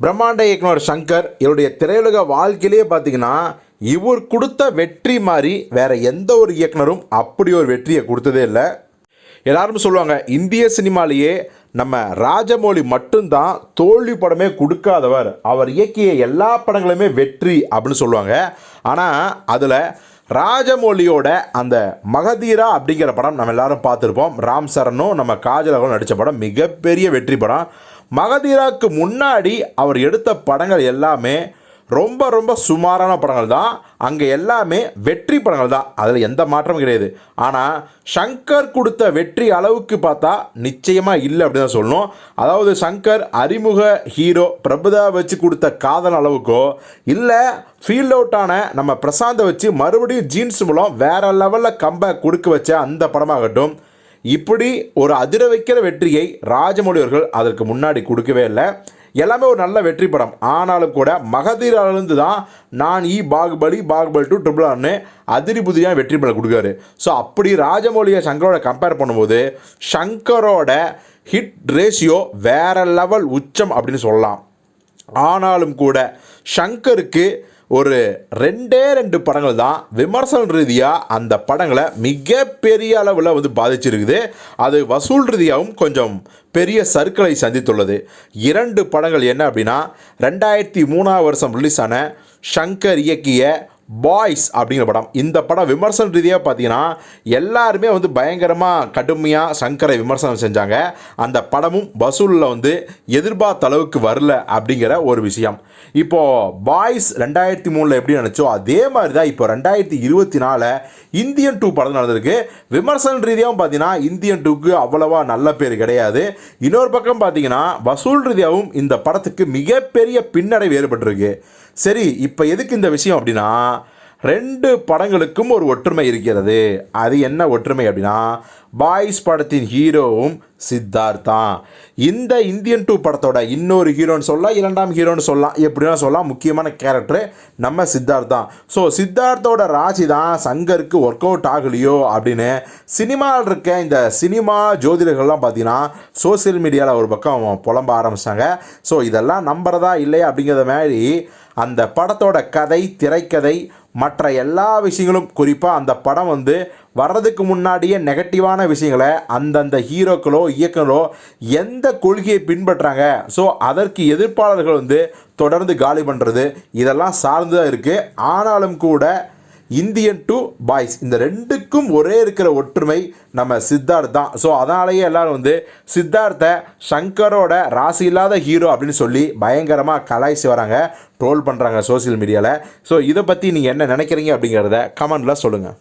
பிரம்மாண்ட இயக்குனர் சங்கர் இவருடைய திரையுலக வாழ்க்கையிலேயே பார்த்தீங்கன்னா இவர் கொடுத்த வெற்றி மாதிரி வேற எந்த ஒரு இயக்குனரும் அப்படி ஒரு வெற்றியை கொடுத்ததே இல்லை. எல்லாரும் சொல்லுவாங்க இந்திய சினிமாலேயே நம்ம ராஜமௌழி மட்டும்தான் தோல்வி படமே கொடுக்காதவர். அவர் இயக்கிய எல்லா படங்களுமே வெற்றி அப்படின்னு சொல்லுவாங்க. ஆனால் அதில் ராஜமௌலியோட அந்த மகதீரா அப்படிங்கிற படம் நம்ம எல்லாரும் பார்த்துருப்போம். ராம் சரணும் நம்ம காஜலகம் நடித்த படம் மிகப்பெரிய வெற்றி படம். மகதீராவுக்கு முன்னாடி அவர் எடுத்த படங்கள் எல்லாமே ரொம்ப ரொம்ப சுமாரான படங்கள் தான். அங்கே எல்லாமே வெற்றி படங்கள் தான். அதில் எந்த மாற்றமும் கிடையாது. ஆனால் சங்கர் கொடுத்த வெற்றி அளவுக்கு பார்த்தா நிச்சயமாக இல்லை அப்படின்னு தான் சொல்லணும். அதாவது சங்கர் அறிமுக ஹீரோ பிரபுதா வச்சு கொடுத்த காதல் அளவுக்கோ இல்லை ஃபீல்ட் அவுட்டான நம்ம பிரசாந்தை வச்சு மறுபடியும் ஜீன்ஸ் மூலம் வேறு லெவலில் கம்பேக் கொடுக்க வச்ச அந்த படமாகட்டும் இப்படி ஒரு அதிர வைக்கிற வெற்றியை ராஜமௌழி அவர்கள் அதற்கு முன்னாடி கொடுக்கவே இல்லை. எல்லாமே ஒரு நல்ல வெற்றி படம். ஆனாலும் கூட மகதீரிலிருந்து தான் நான் இ பாகுபலி பாகுபலி டு ட்ரிபிள் ஆர்னு அதிரி புதியாக வெற்றி படம் கொடுக்காரு ஸோ அப்படி ராஜமௌலியை சங்கரோட கம்பேர் பண்ணும்போது சங்கரோட ஹிட் ரேஷியோ வேற லெவல் உச்சம் அப்படின்னு சொல்லலாம். ஆனாலும் கூட ஷங்கருக்கு ஒரு ரெண்டே ரெண்டு படங்கள் தான் விமர்சன ரீதியாக அந்த படங்களை மிகப்பெரிய அளவில் வந்து பாதிச்சிருக்குது. அது வசூல் ரீதியாகவும் கொஞ்சம் பெரிய சர்க்கிளை சந்தித்துள்ளது. இரண்டு படங்கள் என்ன அப்படின்னா ரெண்டாயிரத்தி மூணாவது வருஷம் ரிலீஸ் ஆன ஷங்கர் இயக்கிய பாய்ஸ் அப்படிங்கிற படம். இந்த படம் விமர்சன ரீதியாக பார்த்தீங்கன்னா எல்லாருமே வந்து பயங்கரமாக கடுமையாக சங்கரை விமர்சனம் செஞ்சாங்க. அந்த படமும் வசூலில் வந்து எதிர்பார்த்த அளவுக்கு வரல அப்படிங்கிற ஒரு விஷயம். இப்போது பாய்ஸ் ரெண்டாயிரத்தி மூணில் எப்படி நினச்சோ அதே மாதிரி தான் இப்போ ரெண்டாயிரத்தி இருபத்தி நாலில் இந்தியன் டூ படம் நடந்திருக்கு. விமர்சன ரீதியாகவும் பார்த்தீங்கன்னா இந்தியன் டூக்கு அவ்வளவா நல்ல பேர் கிடையாது. இன்னொரு பக்கம் பார்த்தீங்கன்னா வசூல் ரீதியாகவும் இந்த படத்துக்கு மிகப்பெரிய பின்னடைவு ஏற்பட்டிருக்கு. சரி இப்போ எதுக்கு இந்த விஷயம் அப்படின்னா ரெண்டு படங்களுக்கும் ஒரு ஒற்றுமை இருக்கிறது. அது என்ன ஒற்றுமை அப்படின்னா பாய்ஸ் படத்தின் ஹீரோவும் சித்தார்த்தா இந்த இந்தியன் டூ படத்தோட இன்னொரு ஹீரோன்னு சொல்லலாம் இரண்டாம் ஹீரோன்னு சொல்லலாம் எப்படின்னா சொல்லலாம் முக்கியமான கேரக்டர் நம்ம சித்தார்த் தான் ஸோ சித்தார்த்தோட ராசி தான் சங்கருக்கு ஒர்க் அவுட் ஆகலையோ அப்படின்னு சினிமாவில் இருக்க இந்த சினிமா ஜோதிடர்கள்லாம் பார்த்தீங்கன்னா சோசியல் மீடியாவில் ஒரு பக்கம் புலம்ப ஆரம்பிச்சாங்க. ஸோ இதெல்லாம் நம்புறதா இல்லையா அப்படிங்கிறத மாதிரி அந்த படத்தோட கதை திரைக்கதை மற்ற எல்லா விஷயங்களும் குறிப்பாக அந்த படம் வந்து வர்றதுக்கு முன்னாடியே நெகட்டிவான விஷயங்களை அந்தந்த ஹீரோக்களோ இயக்குனரோ எந்த கொள்கையை பின்பற்றுறாங்க ஸோ அதற்கு எதிர்ப்பாளர்கள் வந்து தொடர்ந்து காலி பண்ணுறது இதெல்லாம் சார்ந்து தான் இருக்குது ஆனாலும் கூட இந்தியன் டு பாய்ஸ் இந்த ரெண்டுக்கும் ஒரே இருக்கிற ஒற்றுமை நம்ம சித்தார்த் தான். ஸோ அதனாலேயே எல்லோரும் வந்து சித்தார்த்தை சங்கரோட ராசி இல்லாத ஹீரோ அப்படின்னு சொல்லி பயங்கரமாக கலாய்ச்சி வராங்க. ட்ரோல் பண்ணுறாங்க சோஷியல் மீடியாவில் ஸோ இதை பற்றி நீங்கள் என்ன நினைக்கிறீங்க அப்படிங்கிறத கமெண்டில் சொல்லுங்கள்